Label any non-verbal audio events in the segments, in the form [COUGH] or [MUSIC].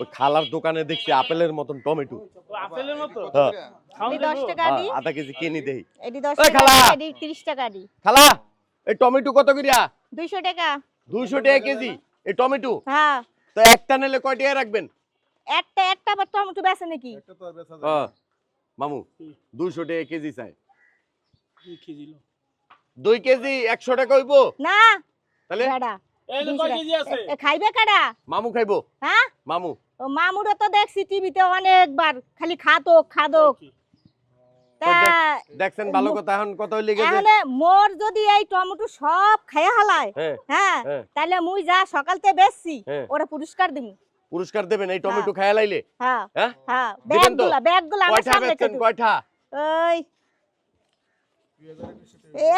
ওই খালার দোকানে দেখছি আপেলের মতন টমেটো। আপেলের মতো? হ্যাঁ। হ্যাঁ, দি আধা কেজি কিনি দেই। টাকা খালা। দি, টাকা দি খালা এই টমেটো কত করিয়া? দুইশো টাকা। দুইশো টাকা কেজি এই টমেটো? হ্যাঁ। তো একটা নিলে কয় টাকা রাখবেন? একটা একটা আবার টমেটো বেছে নাকি? হ্যাঁ। মামু দুইশো টাকা কেজি চাই। দুই কেজি লো। দুই কেজি একশো টাকা হইব? না। তাহলে? খাইবে কারা? মামু খাইবো। হ্যাঁ? মামু। ও মামুরা তো দেখছি টিভিতে অনেকবার খালি খাতো খাদো দেখছেন ভালো কথা এখন কত হইলে গেছে মোর যদি এই টমেটো সব খাইয়া হালায় হ্যাঁ হ্যাঁ হ্যাঁ। তাহলে মুই যা সকালতে বেচছি হ্যাঁ। ওরা পুরস্কার দিমু। পুরস্কার দেবেন এই টমেটো খাইয়া লাইলে? হ্যাঁ দিবেন তো? ব্যাগগুলা ব্যাগগুলা আমার সামনে কয়টা? ওই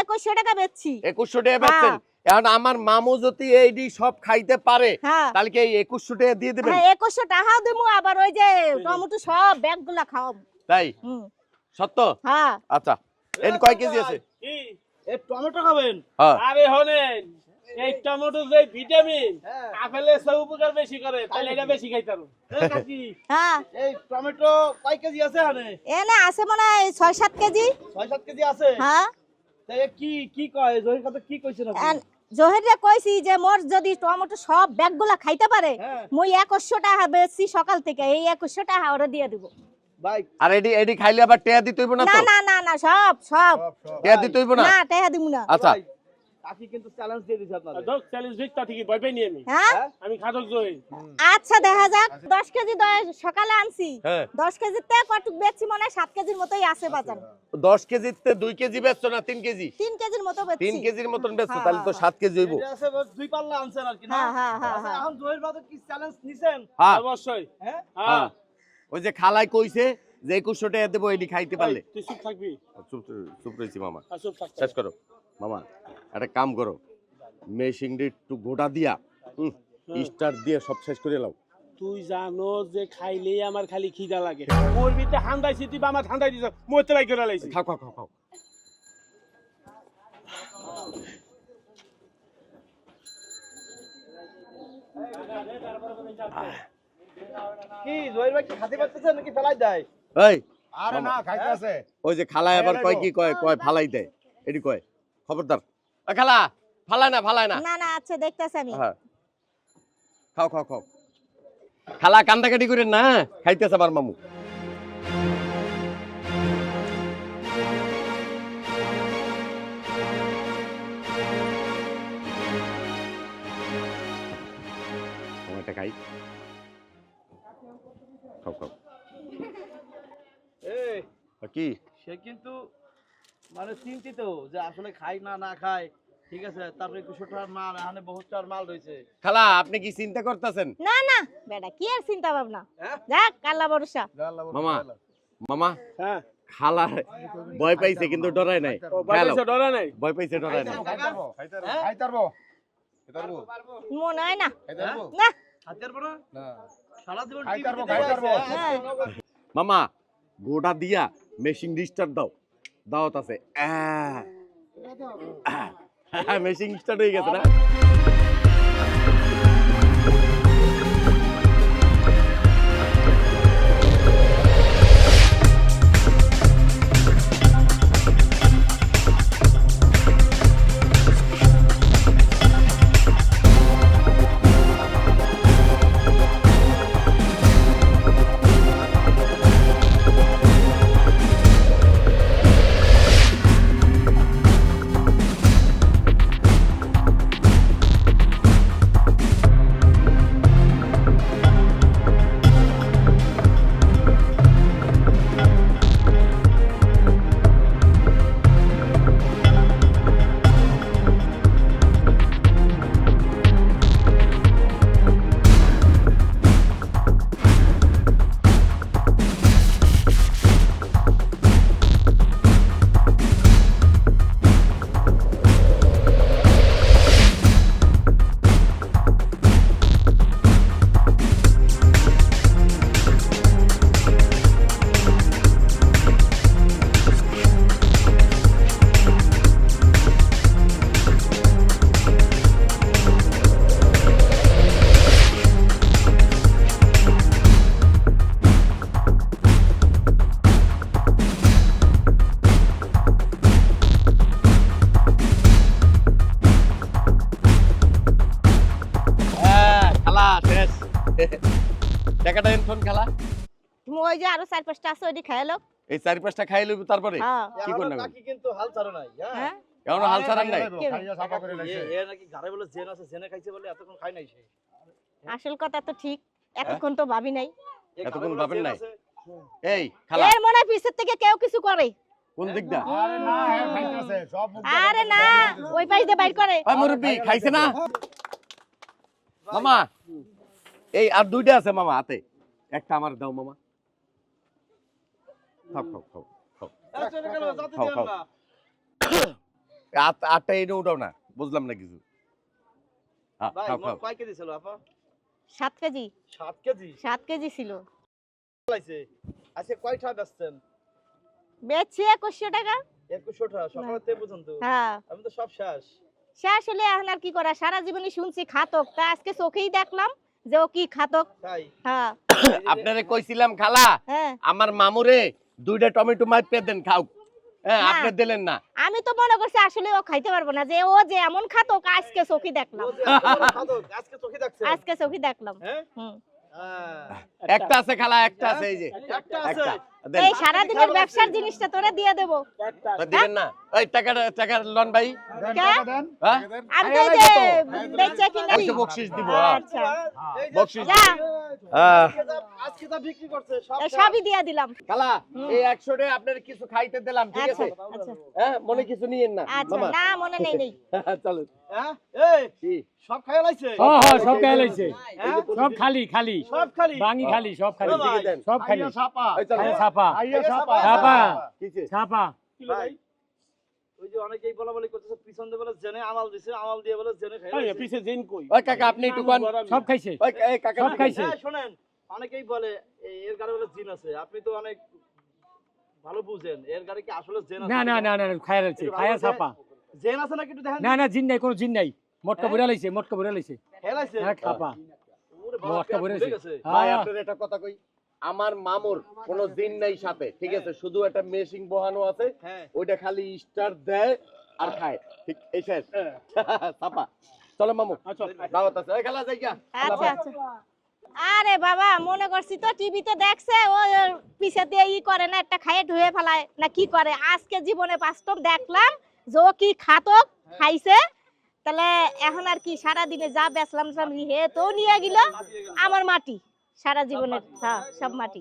একুশশো টাকা। বেচছি। একুশশো টাকা বেচছেন? এখন আমার মামু যদি এইডি সব খাইতে পারে হ্যাঁ। তাহলে কি টাকা দিয়ে দেবেন? হ্যাঁ একুশশো টাকাও দিমু আবার ওই যে টমেটো সব ব্যাগগুলা খাও তাই? সত্য? হ্যাঁ। আচ্ছা এন কয় কেজি আছে? কি? এই টমেটো খাবেন? হ্যাঁ। আরে হনেন এই টমেটো যে ভিটামিন আপেলের সব উপকার বেশি করে তাহলে এটা বেশি খাইতে পারো এই কাকি হ্যাঁ। এই টমেটো কয় কেজি আছে হানে এনে আছে মনে হয় ছয় সাত কেজি। ছয় সাত কেজি আছে? হ্যাঁ। কি কি কয়? জহির কথা কি কইছেন এন- জহিরে কইছি যে মোর যদি টমেটো সব ব্যাগগুলা খাইতে পারে হ্যাঁ। মুই একুশশো টাকা বেচছি সকাল থেকে এই 2100 টাকা ওরে দিয়ে দিব। ভাই। আর এডি এডি খাইলে আবার টেয়া দিতে হইব না না তো? না না না সব সব। টেয়া দিতে হইব না? না টেয়া দিব না। আচ্ছা। কাকি কিন্তু চ্যালেঞ্জ দিয়ে দিছে আপনাদের। দক চ্যালেঞ্জ দিকটা ঠিকই ভয় পাইনি আমি? হ্যাঁ? আমি খাদক জহির আচ্ছা দেখা যাক। দশ কেজি সকালে আনছি। হ্যাঁ। দশ কেজিতে কটুক বেচছি মনে হয়? কেজির মতোই আছে বাজার। দশ কেজিতে দুই কেজি বেচছো না তিন কেজি? তিন কেজির মতো কেজির মতন বেচছো হ্যাঁ, তাহলে তো হ্যাঁ, সাত কেজি হইব। এটা আছে দুই পাল্লা আনছেন আর কি না? হ্যাঁ আচ্ছা এখন কি চ্যালেঞ্জ নিছেন? হ্যাঁ। অবশ্যই। হ্যাঁ? হ্যাঁ। হ্যাঁ ওই যে খালাই কইছে যে একুশশো টাকা দেবো এডি খাইতে পারলে। তুই চুপ থাকবি? চুপ চুপ রয়েছি মামা। শেষ করো। মামা একটা কাম করো। মেশিংটা একটু গোটা দিয়া হ্যাঁ। স্টার দিয়ে সব শেষ করে লাও। তুই জানো যে খাইলেই আমার খালি খিদা লাগে। মোর ভিতরে হান্দাইছি তুই বা আমার হান্দাই দিছ মরতে বাই করে লাইছি। খাও খাও খাও খাও। কি জহির ভাই কি খাতে পারতেছেন নাকি? ফেলাই দেয়। এই আরে না খাইতেছে। ওই যে খালায় আবার কয় কি কয় কয় ফালাই দেয়? এটি কয়? খবরদার। খালা ফালায় না ফালায় না। না না আচ্ছা দেখতেছি আমি। হ্যাঁ। খাও খাও খাও। খালা কান্দাকাটি করেন না হ্যাঁ? খাইতেছে আমার মামু। খাই। খাও খাও। কি? সে কিন্তু মানে চিন্তিত যে আসলে খাই না না খায় ঠিক আছে তারপরে একুশশো টাকার মাল এখানে বহুত টাকার মাল রয়েছে। খালা আপনি কি চিন্তা করতেছেন? না না বেটা কি আর চিন্তা ভাবনা? হ্যাঁ? যাক কাল্লা ভরসা। মামা মামা হ্যাঁ। খালা ভয় পাইছে কিন্তু ডরায় নাই। খেয়াল ডরা নাই? ভয় পাইছে ডরায় নাই। খাইতারবো খাইতারবো মনে হয় না। খাইতারবো না। না। সারা জীবন খাইতারবো, খাইতারবো। হ্যাঁ। মামা গোটা দিয়া মেশিন রিস্টার্ট দাও। দাওয়াত আছে। মেশিন স্টার্ট হয়ে গেছে না? ওই যে আরও চার পাঁচটা আছে ওইটি খাইলো এই চারি পাঁচটা তারপরে হ্যাঁ কি করলেন? কিন্তু হাল ছাড়ে নাই হ্যাঁ এখনও হাল ছাড়ান নাই? খাইয়া সাফা করে এ নাকি ঘরে বলে জেন আছে জেনে খাইছে বলে এতক্ষণ খাই নাই সে। আসল কথা তো ঠিক এতক্ষণ তো ভাবি নাই। এতক্ষণ ভাবেন নাই? এই খালা। এর মনে পিছের থেকে কেউ কিছু করে কোন দিক দা আরে না হ্যাঁ খাইতেছে সব আরে না ওই পাশ দিয়ে বাইর করে ওই মুরব্বি খাইছে না? মামা এই আর দুইটা আছে মামা হাতে। একটা আমার দাও মামা। খাও খাও খাও খাও এ, চলে গেল, যাতে খাও, খাও। আটটা এনে উঠাও না বুঝলাম না কিছু। খাও খাও কয় কেজি ছিল আপা? সাত কেজি। সাত কেজি? সাত কেজি ছিল। লাইছে কয়টা বেচছেন? বেচছি একুশশো টাকা। একুশোটা সকালে তে পর্যন্ত? হ্যাঁ। আমি তো সব শেষ। শেষ হলে এখন আর কি করা? সারা জীবনে শুনছি খাতক। তা আজকে চোখেই দেখলাম যে ও কি খাতক। তাই? হ্যাঁ। [COUGHS] আপনারে কইছিলাম খালা হ্যাঁ। আমার মামুরে দুইটা টমেটো মাছ পেয়ে দেন খাও। হ্যাঁ আপনি দিলেন না। আমি তো মনে করছি আসলে ও খাইতে পারব না যে ও যে এমন খাতো আজকে চোখে দেখলাম। আজকে চোখে দেখছেন আজকে চোখে দেখলাম। হ্যাঁ। হ্যাঁ। একটা। আছে খালা একটা আছে এই যে। একটা আছে। এই সারা দিনের ব্যবসার জিনিসটা তোরে দিয়ে দেবো। তো দিবেন না। ওই টাকাটা টাকার লন ভাই। টাকা দেন, হ্যাঁ? টাকা দেন। আমি এই যে বেচে কিনে। তো বকশিস দিব। হ্যাঁ। আচ্ছা। এই যে। হ্যাঁ। আজকে যা বিক্রি করছে সব এই সবই দিয়ে দিলাম। খালা এই একশো টাকা আপনার কিছু খাইতে দিলাম ঠিক আচ্ছা আছে? আচ্ছা। হ্যাঁ মনে কিছু নিয়েন না। আচ্ছা না মনে নেই নেই। [LAUGHS] চলো হ্যাঁ এই সব খাইয়া লাইছে? হ্যাঁ হ্যাঁ সব খাই লাইছে। হ্যাঁ? সব খালি খালি। সব খালি? বাঙি খালি সব খালি। ভাই। সব খালি। সাপা ছাপা? ছাপা। ভাই? ওই যে অনেকেই বলা বলি করতেছে পিছন দিয়ে বলে জেনে আমাল দিছে আমাল দিয়ে বলে জেনে খাইয়া লাইছে। ওই কাকা আপনি একটু কোন। সব খাইছে। ওই এই কাকা সব খাইছে। হ্যাঁ, এর জিন আছে। আপনি তো অনেক ভালো বুঝেন এর গাড়ি কি আসলে জেন না না না না খায়া লাইছে খায়া ছাপা। জেন আছে নাকি একটু দেখেন? না না জিন নাই কোনো জিন নাই। মটকা হ্যাঁ? বুড়া লাইছে মটকা বুড়া লাইছে। হেলাইছে হ্যাঁ ছাপা। মটকা লাইছে। ভাই হ্যাঁ। আপনার একটা কথা কই? আমার মামুর কোনো দিন নাই সাথে ঠিক আছে? শুধু একটা মেশিং বহানো আছে হ্যাঁ। ওইটা খালি স্টার দেয় আর খায় ঠিক? এই শেষ। [LAUGHS] ছাপা চলো মামু। দাওয়াত আছে। এই খেলা যাই আচ্ছা আচ্ছা। আরে বাবা মনে করছি তো টিভিতে দেখছে ও পিছে দিয়ে ই করে না একটা খাইয়ে ধুয়ে ফেলায় না কি করে? আজকে জীবনে বাস্তব দেখলাম যে ও কি খাতক খাইছে। তাহলে এখন আর কি সারা দিনে যা বেচলাম সব হে তো নিয়ে গেল। আমার মাটি। সারা জীবনের হ্যাঁ সব মাটি।